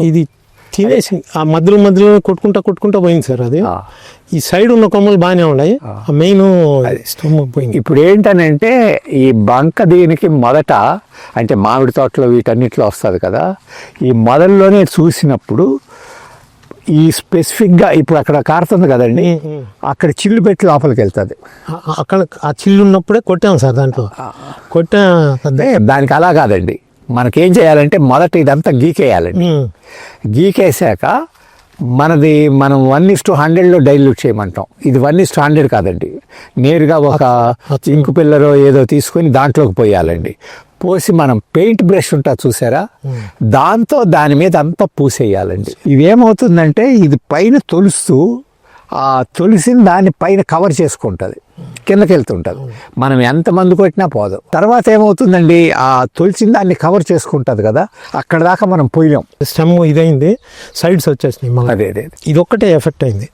ఇది తినేసి ఆ మధ్యలో మధ్యలో కొట్టుకుంటా కొట్టుకుంటా పోయింది సార్ అది. ఈ సైడ్ ఉన్న కొమ్మలు బాగానే ఉన్నాయి. ఆ. మెయిన్ స్టమక్ పోయింది. ఇప్పుడు ఏంటనంటే ఈ బంక దీనికి మొదట అంటే మామిడి తోటలో వీటన్నిటిలో వస్తుంది కదా. ఈ మొదల్లోనే చూసినప్పుడు ఈ స్పెసిఫిక్గా ఇప్పుడు అక్కడ కారుతుంది కదండి. అక్కడ చిల్లు పెట్టి లోపలికి వెళ్తుంది. అక్కడ ఆ చిల్లు ఉన్నప్పుడే కొట్టాం సార్ దాంట్లో. కొట్టా. దానికి అలా కాదండి. మనకేం చేయాలంటే మొదట ఇదంతా గీకేయాలండి. ఉమ్. గీకేశాక మనది మనం వన్ ఇస్ టు హండ్రెడ్లో డైల్యూట్ చేయమంటాం. ఇది వన్ ఇస్ టు హండ్రెడ్ కాదండి. నేరుగా ఒక ఇంకు పిల్లరో ఏదో తీసుకొని దాంట్లోకి పోయాలండి. పోసి మనం పెయింట్ బ్రష్ ఉంటుంది చూసారా? దాంతో దాని మీద అంతా పూసేయాలండి. ఇవేమవుతుందంటే ఇది పైన తొలుస్తూ ఆ తొలిసిన దాన్ని పైన కవర్ చేసుకుంటుంది. కిందకి వెళ్తుంటుంది మనం ఎంత మందు కొట్టినా పోదు. తర్వాత ఏమవుతుందండి? ఆ తొలిచిన దాన్ని కవర్ చేసుకుంటుంది కదా అక్కడ దాకా మనం పోయాం స్టెమ్ ఇదైంది. సైడ్స్ వచ్చేసినాయి అదే అదే ఇది ఒక్కటే ఎఫెక్ట్ అయింది.